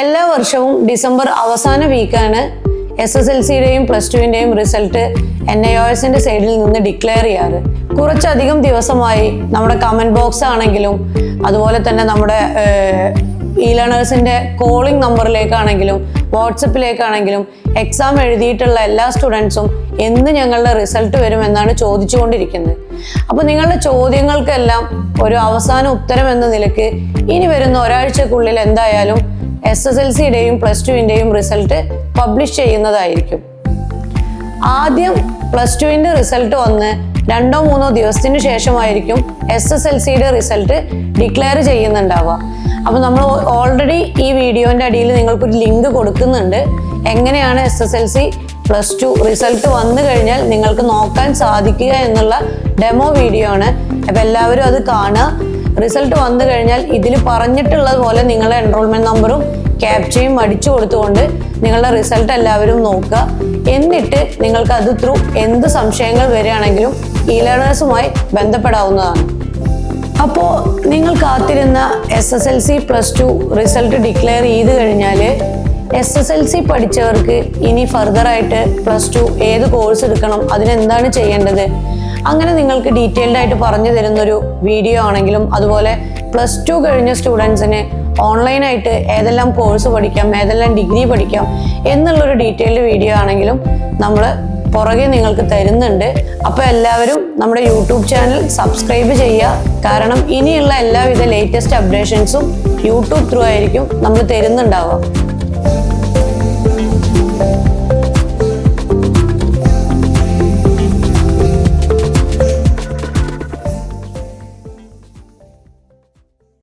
എല്ലാ വർഷവും ഡിസംബർ അവസാന വീക്കാണ് എസ് എസ് എൽ സിയുടെയും പ്ലസ് ടുവിന്റെയും റിസൾട്ട് എൻ ഐ ഒ എസിന്റെ സൈഡിൽ നിന്ന് ഡിക്ലെയർ ചെയ്യാറ്. കുറച്ചധികം ദിവസമായി നമ്മുടെ കമന്റ് ബോക്സ് ആണെങ്കിലും അതുപോലെ തന്നെ നമ്മുടെ ഇ ലേണേഴ്സിന്റെ കോളിംഗ് നമ്പറിലേക്കാണെങ്കിലും വാട്സപ്പിലേക്കാണെങ്കിലും എക്സാം എഴുതിയിട്ടുള്ള എല്ലാ സ്റ്റുഡൻസും എന്ന് ഞങ്ങളുടെ റിസൾട്ട് വരുമെന്നാണ് ചോദിച്ചുകൊണ്ടിരിക്കുന്നത്. അപ്പോൾ നിങ്ങളുടെ ചോദ്യങ്ങൾക്കെല്ലാം ഒരു അവസാന ഉത്തരം എന്ന നിലയ്ക്ക് ഇനി വരുന്ന ഒരാഴ്ചക്കുള്ളിൽ എന്തായാലും എസ് എസ് എൽ സിയുടെയും പ്ലസ് ടുവിന്റെയും റിസൾട്ട് പബ്ലിഷ് ചെയ്യുന്നതായിരിക്കും. ആദ്യം പ്ലസ് ടുവിന്റെ റിസൾട്ട് വന്ന് രണ്ടോ മൂന്നോ ദിവസത്തിന് ശേഷമായിരിക്കും എസ് എസ് എൽ സിയുടെ റിസൾട്ട് ഡിക്ലെയർ ചെയ്യുന്നുണ്ടാവുക. അപ്പോൾ നമ്മൾ ഓൾറെഡി ഈ വീഡിയോന്റെ അടിയിൽ നിങ്ങൾക്കൊരു ലിങ്ക് കൊടുക്കുന്നുണ്ട്. എങ്ങനെയാണ് S S L C plus two result വന്നു കഴിഞ്ഞാൽ നിങ്ങൾക്ക് നോക്കാൻ സാധിക്കുക എന്നുള്ള ഡെമോ വീഡിയോ ആണ്. അപ്പോൾ എല്ലാവരും അത് കാണുക. റിസൾട്ട് വന്നു കഴിഞ്ഞാൽ ഇതിൽ പറഞ്ഞിട്ടുള്ളത് പോലെ നിങ്ങളുടെ എൻറോൾമെന്റ് നമ്പറും ക്യാപ്ചയും അടിച്ചു കൊടുത്തുകൊണ്ട് നിങ്ങളുടെ റിസൾട്ട് എല്ലാവരും നോക്കുക. എന്നിട്ട് നിങ്ങൾക്ക് അത് ത്രൂ എന്ത് സംശയങ്ങൾ വരികയാണെങ്കിലും ഇ ലേണേഴ്സുമായി ബന്ധപ്പെടാവുന്നതാണ്. അപ്പോൾ നിങ്ങൾ കാത്തിരുന്ന S S L C plus two result declare ചെയ്ത് കഴിഞ്ഞാൽ എസ് എസ് എൽ സി പഠിച്ചവർക്ക് ഇനി ഫർദർ ആയിട്ട് പ്ലസ് ടു ഏത് കോഴ്സ് എടുക്കണം അതിനെന്താണ് ചെയ്യേണ്ടത്? അങ്ങനെ നിങ്ങൾക്ക് ഡീറ്റെയിൽഡ് ആയിട്ട് പറഞ്ഞു തരുന്നൊരു വീഡിയോ ആണെങ്കിലും അതുപോലെ പ്ലസ് ടു കഴിഞ്ഞ സ്റ്റുഡൻസിന് ഓൺലൈനായിട്ട് ഏതെല്ലാം കോഴ്സ് പഠിക്കാം ഏതെല്ലാം ഡിഗ്രി പഠിക്കാം എന്നുള്ളൊരു ഡീറ്റെയിൽഡ് വീഡിയോ ആണെങ്കിലും നമ്മൾ പുറകെ നിങ്ങൾക്ക് തരുന്നുണ്ട്. അപ്പോൾ എല്ലാവരും നമ്മുടെ യൂട്യൂബ് ചാനൽ സബ്സ്ക്രൈബ് ചെയ്യുക. കാരണം ഇനിയുള്ള എല്ലാവിധ ലേറ്റസ്റ്റ് അപ്ഡേഷൻസും യൂട്യൂബ് ത്രൂ ആയിരിക്കും നമ്മൾ തരുന്നുണ്ടാവുക.